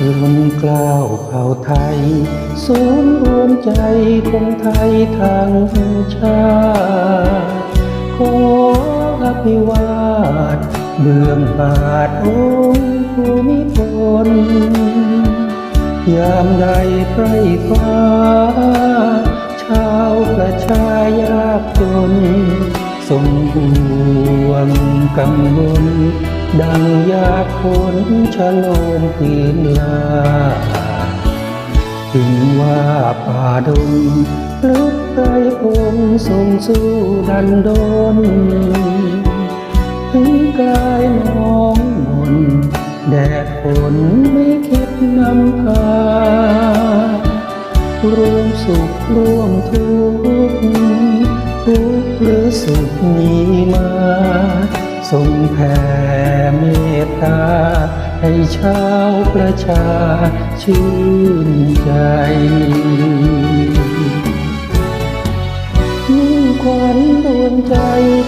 กล้าวเผ่าไทย ศูนย์รวมใจคนไทยทั้งชาติขออภิวาทเบื้องบาทองค์ภูมิพลยามใดไพร่ฟ้า ชาวประชายากจนสมห่วงกังวล ดังยาคนชะโลมพื้นลาถึงว่าป่าดงลึกไกลพงทรงสู้ดันดน ถึงกายน้องมนแดดฝนไม่คิดนำพารวมสุขร่วมทุกข์ทุกข์หรือสุขมีมาทรงแผ่ ตา ให้ชาวประชาชื่นใจมิ่งขวัญดวงใจ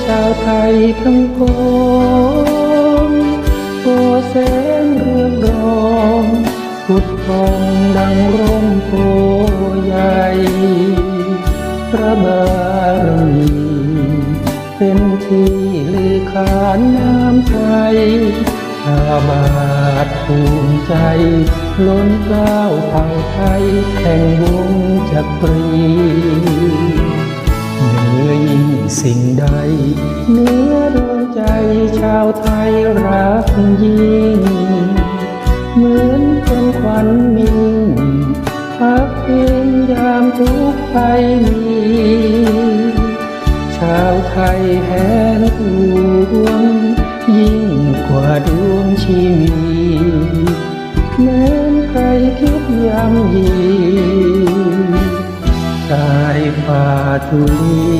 ชาวไทยทั้งปวงโอแสงเรืองรองพุดพองดังร่มโพใหญ่พระบารมีเป็นที่ลือขานน้ำใจ บาทภูมิใจ ล้นเกล้าเผ่าไทยแห่งวงจักรีเหนือยิ่งสิ่งใดเหนือดวงใจชาวไทยรักยิ่ง เหมือนเป็นขวัญมิ่งพักพิงยามทุกข์ภัยมีชาวไทยแหนหวงยิ่งกว่าดวง ชีวีเหมือนใครคิดย้ำยีกายป่าทุลี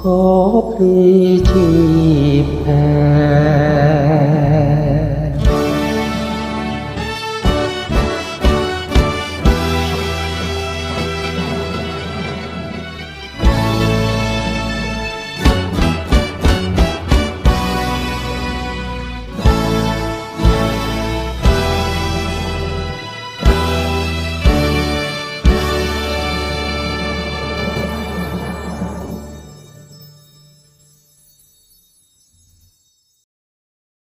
ขอพลีชีพแพ